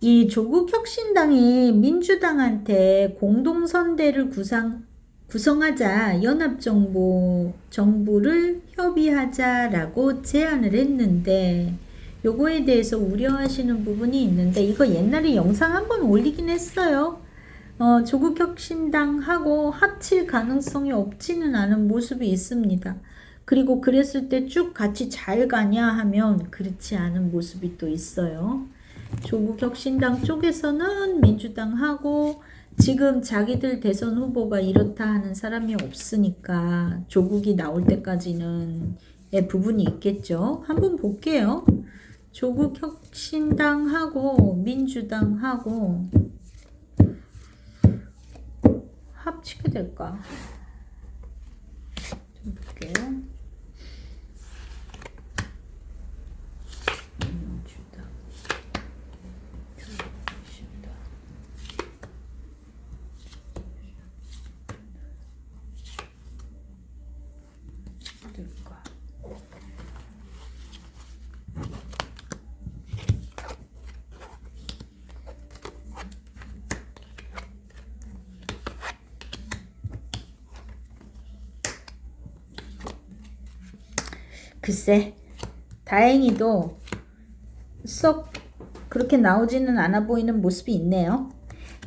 이 조국 혁신당이 민주당한테 공동선대를 구상 구성하자 연합정부 정부를 협의하자라고 제안을 했는데 요거에 대해서 우려하시는 부분이 있는데 이거 옛날에 영상 한번 올리긴 했어요. 어, 조국 혁신당하고 합칠 가능성이 없지는 않은 모습이 있습니다. 그리고 그랬을 때 쭉 같이 잘 가냐 하면 그렇지 않은 모습이 또 있어요. 조국 혁 신당 쪽에서는 민주당하고 지금 자기들 대선 후보가 이렇다 하는 사람이 없으니까 조국이 나올 때까지는 의 부분이 있겠죠. 한번 볼게요. 조국 혁신당하고 민주당하고 합치게 될까? 좀 볼게요. 민주당, 조국 혁신당. 될까? 글쎄, 다행히도 썩 그렇게 나오지는 않아 보이는 모습이 있네요.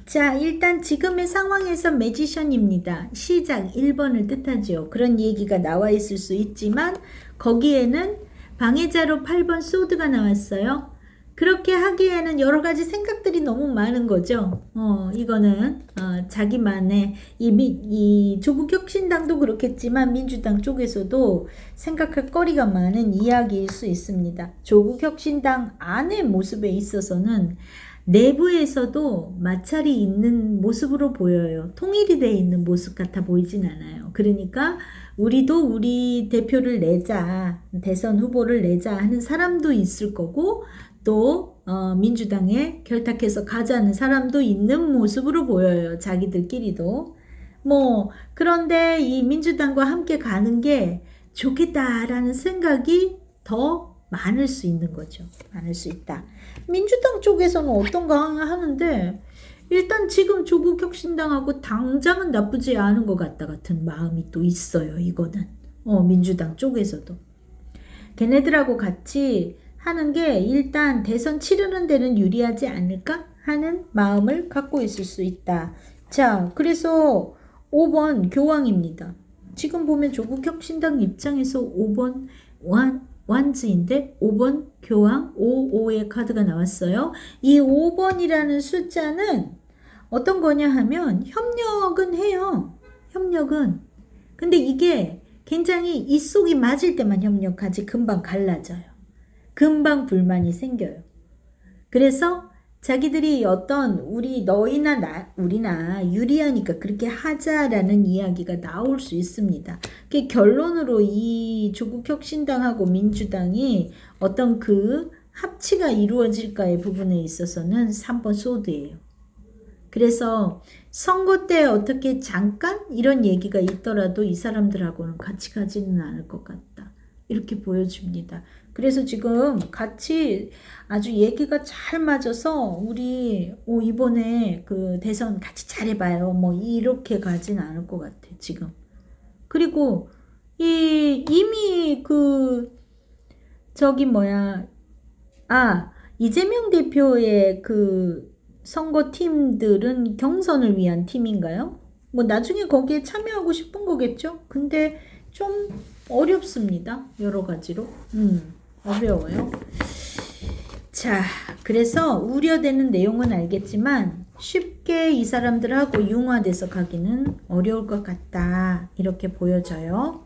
자, 일단 지금의 상황에서 매지션입니다. 시작 1번을 뜻하지요. 그런 얘기가 나와 있을 수 있지만 거기에는 방해자로 8번 소드가 나왔어요. 그렇게 하기에는 여러 가지 생각들이 너무 많은 거죠. 어, 이거는 어, 자기만의 이, 미, 이 조국 혁신당도 그렇겠지만 민주당 쪽에서도 생각할 거리가 많은 이야기일 수 있습니다. 조국 혁신당 안의 모습에 있어서는 내부에서도 마찰이 있는 모습으로 보여요. 통일이 되어 있는 모습 같아 보이진 않아요. 그러니까 우리도 우리 대표를 내자, 대선 후보를 내자 하는 사람도 있을 거고 또 어, 민주당에 결탁해서 가자는 사람도 있는 모습으로 보여요. 자기들끼리도. 뭐 그런데 이 민주당과 함께 가는 게 좋겠다라는 생각이 더 많을 수 있는 거죠. 많을 수 있다. 민주당 쪽에서는 어떤가 하는데 일단 지금 조국 혁신당하고 당장은 나쁘지 않은 것 같다 같은 마음이 또 있어요. 이거는 어, 민주당 쪽에서도 걔네들하고 같이 하는 게 일단 대선 치르는 데는 유리하지 않을까 하는 마음을 갖고 있을 수 있다. 자, 그래서 5번 교황입니다. 지금 보면 조국 혁신당 입장에서 5번 완 완즈인데 5번 교황 55의 카드가 나왔어요. 이 5번이라는 숫자는 어떤 거냐 하면 협력은 해요. 협력은. 근데 이게 굉장히 이 속이 맞을 때만 협력하지 금방 갈라져요. 금방 불만이 생겨요. 그래서 자기들이 어떤 우리 너희나 나 우리나 유리하니까 그렇게 하자라는 이야기가 나올 수 있습니다. 그 결론으로 이 조국 혁신당하고 민주당이 어떤 그 합치가 이루어질까의 부분에 있어서는 3번 소드예요. 그래서 선거 때 어떻게 잠깐 이런 얘기가 있더라도 이 사람들하고는 같이 가지는 않을 것 같다. 이렇게 보여줍니다. 그래서 지금 같이 아주 얘기가 잘 맞아서 우리 오 이번에 그 대선 같이 잘해봐요. 뭐 이렇게 가진 않을 것 같아 지금. 그리고 이 이미 그 저기 뭐야 아 이재명 대표의 그 선거 팀들은 경선을 위한 팀인가요? 뭐 나중에 거기에 참여하고 싶은 거겠죠? 근데 좀 어렵습니다. 여러 가지로. 음, 어려워요. 자, 그래서 우려되는 내용은 알겠지만 쉽게 이 사람들하고 융화돼서 가기는 어려울 것 같다. 이렇게 보여져요.